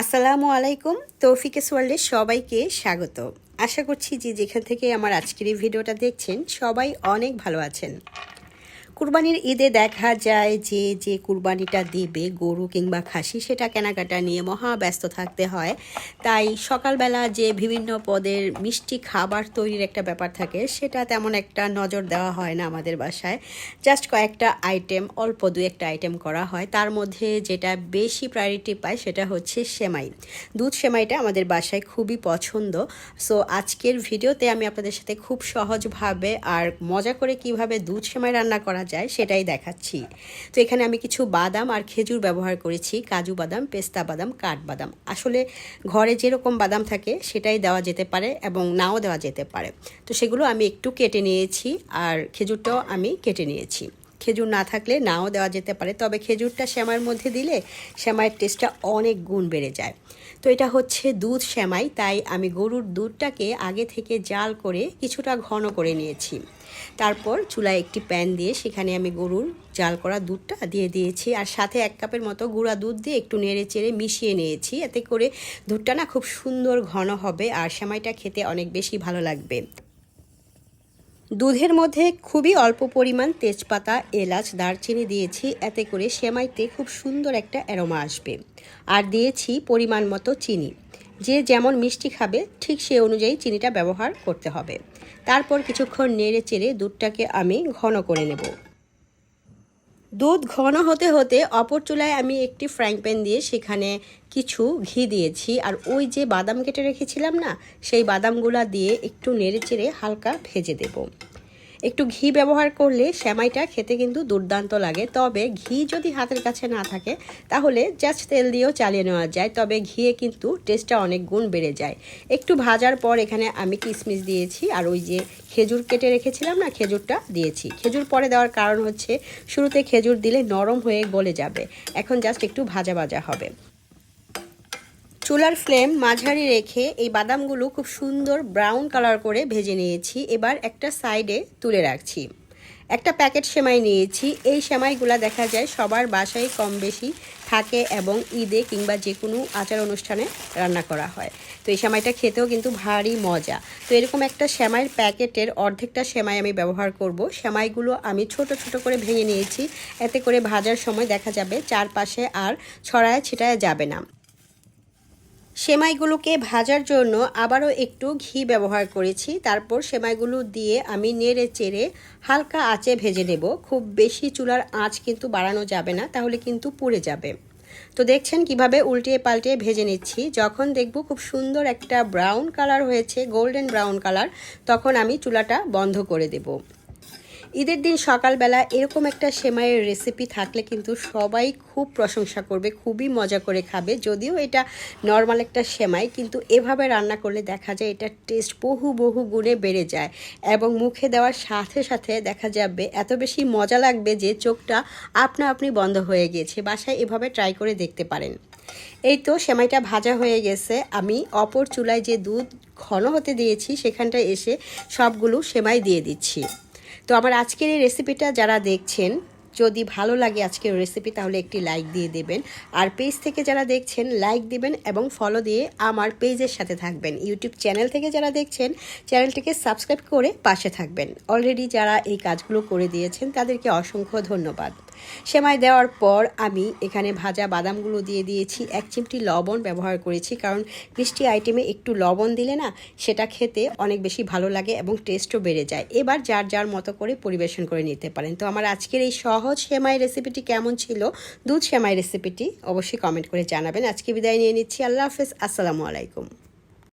আসসালামু আলাইকুম তৌফিকেস ওয়ার্ল্ডে সবাইকে স্বাগত। আশা করছি যে যেখান থেকে আমার আজকের এই ভিডিওটা দেখছেন, সবাই অনেক ভালো আছেন। কুরবানির ঈদে দেখা যায় যে যে কুরবানিটা দেবে, গরু কিংবা খাসি, সেটা কেনাকাটা নিয়ে মহা ব্যস্ত থাকতে হয়। তাই সকালবেলা যে বিভিন্ন পদের মিষ্টি খাবার তৈরির একটা ব্যাপার থাকে, সেটা তেমন একটা নজর দেওয়া হয় না আমাদের বাসায়। জাস্ট কয়েকটা আইটেম অল্প দু একটা আইটেম করা হয়। তার মধ্যে যেটা বেশি প্রায়োরিটি পায়, সেটা হচ্ছে সেমাই। দুধ সেমাইটা আমাদের বাসায় খুবই পছন্দ। সো আজকের ভিডিওতে আমি আপনাদের সাথে খুব সহজভাবে আর মজা করে কীভাবে দুধ সেমাই রান্না করা যায়, সেটাই দেখাচ্ছি। তো এখানে আমি কিছু বাদাম আর খেজুর ব্যবহার করেছি, কাজু বাদাম, পেস্তা বাদাম কাঠবাদাম আসলে ঘরে যেরকম বাদাম থাকে, সেটাই দেওয়া যেতে পারে এবং নাও দেওয়া যেতে পারে। তো সেগুলো আমি একটু কেটে নিয়েছি আর খেজুরটাও আমি কেটে নিয়েছি। খেজুর না থাকলে নাও দেওয়া যেতে পারে। তবে খেজুরটা শ্যামাইয়ের মধ্যে দিলে শ্যামাইয়ের টেস্টটা অনেক গুণ বেড়ে যায়। তো এটা হচ্ছে দুধ শ্যামাই, তাই আমি গরুর দুধটাকে আগে থেকে জাল করে কিছুটা ঘন করে নিয়েছি। তারপর চুলায় একটি প্যান দিয়ে সেখানে আমি গরুর জাল করা দুধটা দিয়ে দিয়েছি আর সাথে এক কাপের মতো গুঁড়া দুধ দিয়ে একটু নেড়ে চেড়ে মিশিয়ে নিয়েছি। এতে করে দুধটা না খুব সুন্দর ঘন হবে আর সেমাইটা খেতে অনেক বেশি ভালো লাগবে। দুধের মধ্যে খুবই অল্প পরিমাণ তেজপাতা, এলাচ, দারচিনি দিয়েছি। এতে করে সেমাইতে খুব সুন্দর একটা অ্যারোমা আসবে। আর দিয়েছি পরিমাণ মতো চিনি। যে যেমন মিষ্টি খাবে, ঠিক সে অনুযায়ী চিনিটা ব্যবহার করতে হবে। তারপর কিছুক্ষণ নেড়ে চেড়ে দুধটাকে আমি ঘন করে নেব। দুধ ঘন হতে হতে অপর চুলায় আমি একটি ফ্রাইং প্যান দিয়ে সেখানে কিছু ঘি দিয়েছি। আর ওই যে বাদাম কেটে রেখেছিলাম না, সেই বাদামগুলা দিয়ে একটু নেড়ে চেড়ে হালকা ভেজে দেবো। একটু ঘি ব্যবহার করলে শ্যামাইটা খেতে কিন্তু দুর্দান্ত লাগে। তবে ঘি যদি হাতের কাছে না থাকে, তাহলে জাস্ট তেল দিয়েও চালিয়ে নেওয়া যায়। তবে ঘিয়ে কিন্তু টেস্টটা অনেক গুণ বেড়ে যায়। একটু ভাজার পর এখানে আমি কিশমিশ দিয়েছি, আর ওই যে খেজুর কেটে রেখেছিলাম না, খেজুরটা দিয়েছি। খেজুর পরে দেওয়ার কারণ হচ্ছে, শুরুতে খেজুর দিলে নরম হয়ে গলে যাবে। এখন জাস্ট একটু ভাজা ভাজা হবে। চুলার ফ্লেম মাঝারি রেখে এই বাদামগুলো খুব সুন্দর ব্রাউন কালার করে ভেজে নিয়েছি। এবার একটা সাইডে তুলে রাখছি। একটা প্যাকেট সেমাই নিয়েছি। এই সেমাইগুলা দেখা যায় সবার বাসায় কম বেশি থাকে এবং ঈদে কিংবা যে কোনো আচার অনুষ্ঠানে রান্না করা হয়। তো এই সেমাইটা খেতেও কিন্তু ভারী মজা। তো এরকম একটা সেমাইয়ের প্যাকেটের অর্ধেকটা সেমাই আমি ব্যবহার করব। সেমাইগুলো আমি ছোট ছোট করে ভেঙে নিয়েছি। এতে করে ভাজার সময় দেখা যাবে চারপাশে আর ছড়ায় ছিটায় যাবে না। সেমাইগুলোকে ভাজার জন্য আবারও একটু ঘি ব্যবহার করেছি। তারপর সেমাইগুলো দিয়ে আমি নেড়ে চেড়ে হালকা আঁচে ভেজে নেব। খুব বেশি চুলার আঁচ কিন্তু বাড়ানো যাবে না, তাহলে কিন্তু পুড়ে যাবে। তো দেখছেন কীভাবে উল্টিয়ে পাল্টিয়ে ভেজে নিচ্ছি। যখন দেখব খুব সুন্দর একটা ব্রাউন কালার হয়েছে, গোল্ডেন ব্রাউন কালার, তখন আমি চুলাটা বন্ধ করে দেবো। ঈদের দিন সকালবেলা এরকম একটা সেমাইয়ের রেসিপি থাকলে কিন্তু সবাই খুব প্রশংসা করবে, খুবই মজা করে খাবে। যদিও এটা নর্মাল একটা সেমাই, কিন্তু এভাবে রান্না করলে দেখা যায় এটার টেস্ট বহু বহু গুণে বেড়ে যায় এবং মুখে দেওয়ার সাথে সাথে দেখা যাবে এত বেশি মজা লাগবে যে চোখটা আপনা আপনি বন্ধ হয়ে গিয়েছে। বাসায় এভাবে ট্রাই করে দেখতে পারেন। এই তো সেমাইটা ভাজা হয়ে গেছে। আমি অপর চুলায় যে দুধ ঘন হতে দিয়েছি, সেখানটায় এসে সবগুলো সেমাই দিয়ে দিচ্ছি। তো আমার আজকের এই রেসিপিটা যারা দেখছেন, যদি ভালো লাগে আজকের রেসিপি তাহলে একটি লাইক দিয়ে দেবেন। আর পেজ থেকে যারা দেখছেন লাইক দিবেন এবং ফলো দিয়ে আমার পেজের সাথে থাকবেন। ইউটিউব চ্যানেল থেকে যারা দেখছেন চ্যানেলটিকে সাবস্ক্রাইব করে পাশে থাকবেন। অলরেডি যারা এই কাজগুলো করে দিয়েছেন, তাদেরকে অসংখ্য ধন্যবাদ। সেমাই দেওয়ার পর আমি এখানে ভাজা বাদামগুলো দিয়ে দিয়েছি। এক চিমটি লবণ ব্যবহার করেছি, কারণ মিষ্টি আইটেমে একটু লবণ দিলে না সেটা খেতে অনেক বেশি ভালো লাগে এবং টেস্টও বেড়ে যায়। এবার যার যার মতো করে পরিবেশন করে নিতে পারেন। তো আমার আজকের এই সহজ সেমাই রেসিপিটি কেমন ছিল? দুধ সেমাই রেসিপিটি অবশ্যই কমেন্ট করে জানাবেন। আজকে বিদায় নিয়ে নিচ্ছি। আল্লাহ হাফেজ। আসসালামু আলাইকুম।